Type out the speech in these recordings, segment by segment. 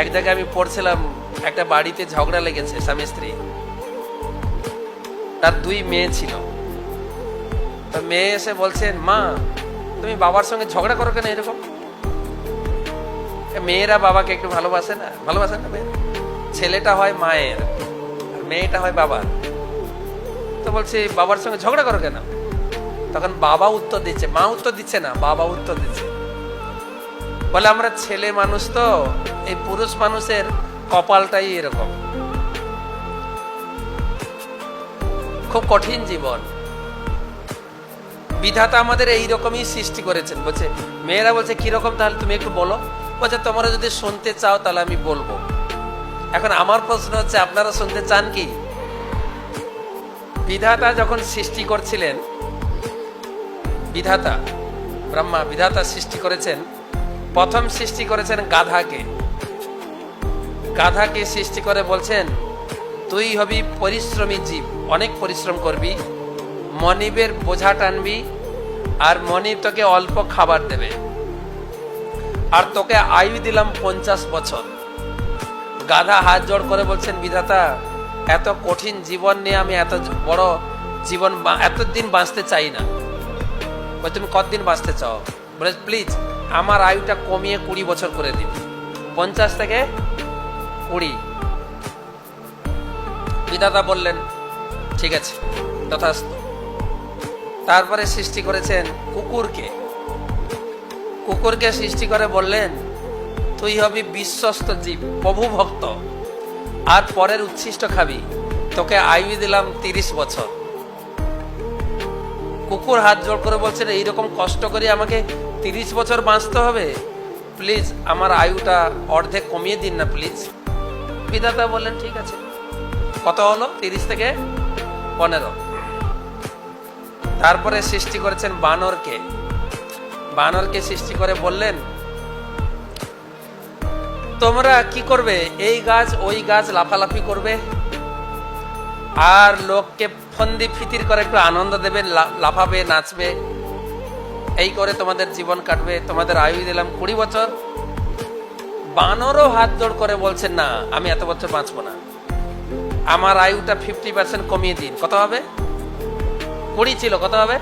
এক জায়গায় আমি পড়ছিলাম, একটা বাড়িতে ঝগড়া লেগেছে স্বামী স্ত্রী। তার দুই মেয়ে ছিল। তো মেয়ে এসে বলছেন মা, তুমি বাবার সঙ্গে ঝগড়া করো কেন এরকম? মেয়েরা বাবাকে একটু ভালোবাসে না? ভালোবাসে না ছেলেটা হয় মায়ের, আর মেয়েটা হয় বাবার। তো বলছে, বাবার সঙ্গে ঝগড়া করো কেন? তখন বাবা উত্তর দিচ্ছে, মা উত্তর দিচ্ছে না, বাবা উত্তর দিচ্ছে। বলে, আমরা ছেলে মানুষ তো, এই পুরুষ মানুষের কপালটাই এরকম। খুব কঠিন জীবন। বিধাতা আমাদের এই রকমই সৃষ্টি করেছেন। বলছে, মেয়েরা বলছে কীরকম তাহলে তুমি একটু বলো? বলছে, তোমরা যদি শুনতে চাও তাহলে আমি বলব। এখন আমার প্রশ্ন হচ্ছে, আপনারা শুনতে চান কি? বিধাতা যখন সৃষ্টি করছিলেন, বিধাতা, ব্রহ্মা বিধাতা সৃষ্টি করেছেন প্রথম সৃষ্টি করেছেন গাধাকে। গাধাকে সৃষ্টি করে বলছেন, তুই হবি পরিশ্রমী জীব, অনেক পরিশ্রম করবি, মনিবের বোঝা টানবি, আর মনিব তোকে অল্প খাবার দেবে। আর তোকে আয়ু দিলাম পঞ্চাশ বছর। গাধা হাত জোড় করে বলছেন, বিধাতা, এত কঠিন জীবন নিয়ে আমি এত বড় জীবন এতদিন বাঁচতে চাই না। তুমি কতদিন বাঁচতে চাও? বলে, প্লিজ আমার আয়ুটা কমিয়ে কুড়ি বছর করে দিন। পঞ্চাশ থেকে কুড়ি। বিধাতা বললেন, ঠিক আছে, তথাস্তু। তারপরে সৃষ্টি করেছেন কুকুরকে। কুকুরকে সৃষ্টি করে বললেন, তুই হবি বিশ্বস্ত জীব, প্রভু ভক্ত। আর পরের উচ্ছিষ্ট খাবি, তোকে আয়ু দিলাম তিরিশ বছর। কুকুর হাত জোড় করে বলছেন, এইরকম কষ্ট করে আমাকে তিরিশ বছর বাঁচতে হবে। প্লিজ আমার আয়ুটা অর্ধেক কমিয়ে দিন না, প্লিজ। বিধাতা বললেন, ঠিক আছে। কত হলো? তিরিশ থেকে পনেরো। তারপরে সৃষ্টি করেছেন বানরকে। বানরকে সৃষ্টি করে বললেন, তোমরা কি করবে? এই গাছ, ওই গাছ লাফালাফি করবে। আর লোককে ফন্দি ফিতির করে একটু আনন্দ দেবে লাফাবে, নাচবে। এই করে তোমাদের জীবন কাটবে। তোমাদের আয়ু দিলাম কুড়ি বছর। বানরও হাত জোড় করে বলছেন না, আমি এত বছর বাঁচবো না। আমার আয়ুটা ফিফটি পার্সেন্ট কমিয়ে দিন। কত হবে? কুড়ি ছিল, কত হবে?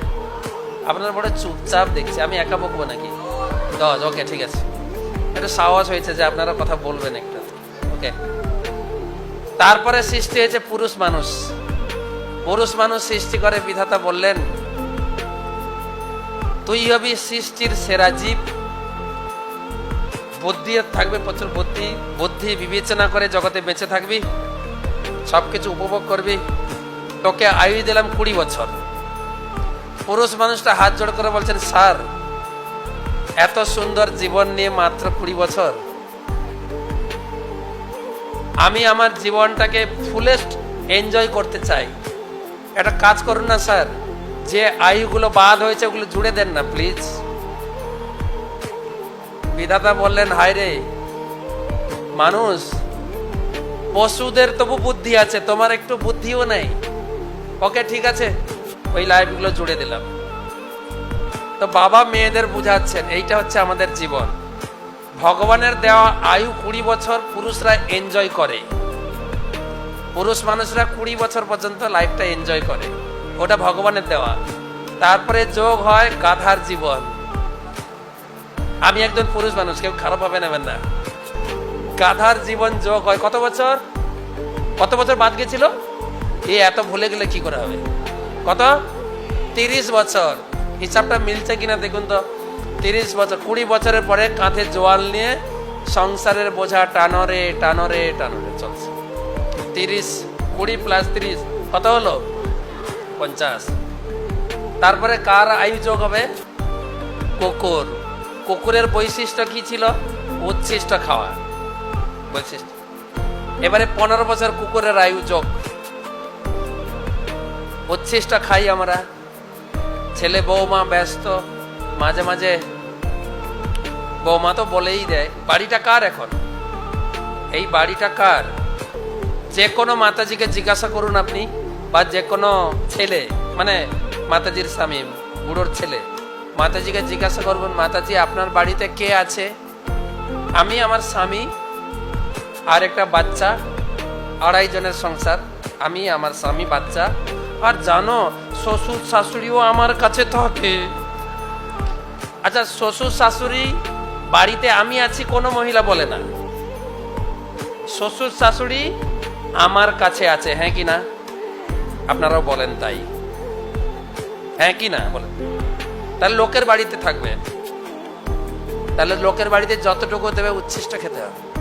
আপনার বড় চুপচাপ দেখছি, আমি একা বকবো নাকি? দশ, ওকে, ঠিক আছে। একটু সাহস হয়েছে যে আপনারা কথা বলবেন একটু। ওকে। তারপরে সৃষ্টি হয়েছে পুরুষ মানুষ। পুরুষ মানুষ সৃষ্টি করে বিধাতা বললেন তুই হবি সৃষ্টির সেরা জীব। বুদ্ধি থাকবে প্রচুর বুদ্ধি। বুদ্ধি বিবেচনা করে জগতে বেঁচে থাকবি। সবকিছু উপভোগ করবি। তোকে আয়ু দিলাম কুড়ি বছর। পুরুষ মানুষটা হাত জোড় করে বলছেন, স্যার, এত সুন্দর জীবন নিয়ে মাত্র কুড়ি বছর। আমি আমার জীবনটাকে ফুলেস্ট এনজয় করতে চাই। একটা কাজ করুন না, স্যার। যে আয়ুগুলো বাদ হয়েছে, ওগুলো জুড়ে দেন না প্লিজ বিধাতা বললেন হায় রে মানুষ, পশুদের তবু বুদ্ধি আছে, তোমার একটু বুদ্ধিও নেই। ওকে, ঠিক আছে, ওই লাইফগুলো জুড়ে দিলাম। তো বাবা মেয়েদের বুঝাচ্ছেন, এইটা হচ্ছে আমাদের জীবন। ভগবানের দেওয়া আয়ু কুড়ি বছর, পুরুষরা এনজয় করে। পুরুষ মানুষরা কুড়ি বছর পর্যন্ত লাইফটা এনজয় করে। ওটা ভগবানের দেওয়া। তারপরে যোগ হয় গাধার জীবন। আমি একজন পুরুষ মানুষ, কেউ খারাপ ভাবে নেবেন না। গাধার জীবন যোগ হয় কত বছর? কত বছর বাদ গেছিল? এ এত ভুলে গেলে কি করে হবে? কত? তিরিশ বছর। হিসাবটা মিলছে কিনা দেখুন তো। তিরিশ বছর, কুড়ি বছরের পরে কাঁধে জোয়াল নিয়ে সংসারের বোঝা টানরে টানরে টানরে চলছে। তিরিশ, কুড়ি প্লাস তিরিশ, কত হলো? পঞ্চাশ। তারপরে কার আয়ু যোগ হবে? কুকুর। কুকুরের বৈশিষ্ট্য কি ছিল? উচ্ছিষ্ট খাওয়া। বৈশিষ্ট্য। এবারে পনেরো বছর কুকুরের আয়ু যোগ। উচ্ছিষ্ট খাই আমরা। ছেলে, বৌমা ব্যস্ত। মাঝে মাঝে বৌমা তো বলেই দেয়, বাড়িটা কার এখন? এই বাড়িটা কার? যে কোনো মাতাজিকে জিজ্ঞাসা করুন আপনি। বা যে কোনো ছেলে মানে মাতাজির স্বামী, বুড়োর ছেলে, মাতাজিকে জিজ্ঞাসা করবেন, মাতাজি, আপনার বাড়িতে কে আছে? আমি, আমার স্বামী আর একটা বাচ্চা, আড়াই জনের সংসার। আমি, আমার স্বামী বাচ্চা। আর জানো, শ্বশুর শাশুড়িও আমার কাছে থাকে। আচ্ছা শ্বশুর শাশুড়ি বাড়িতে আমি আছি কোনো মহিলা বলে না। শ্বশুর শাশুড়ি আমার কাছে আছে হ্যাঁ কি না? আপনারাও বলেন তাই। হ্যাঁ কি না? বলেন। তাহলে লোকের বাড়িতে থাকবে। তাহলে লোকের বাড়িতে যতটুকু দেবে উচ্ছিষ্ট খেতে হবে।